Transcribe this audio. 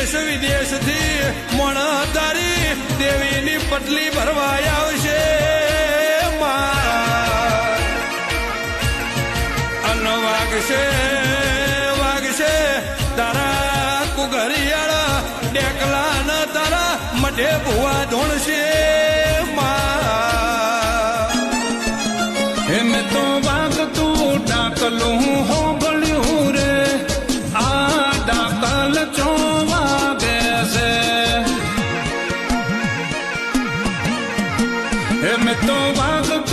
દેશ વિદેશથી મણ તારી દેવીની પટલી ભરવાય આવશે માં. અન્ન વાગશે વાગશે તારા કુઘરિયાળા ડેકલા ન તારા મઢે ભુવા ધોણશે માં. હે મેં તો વાગતું Et mets ton bras de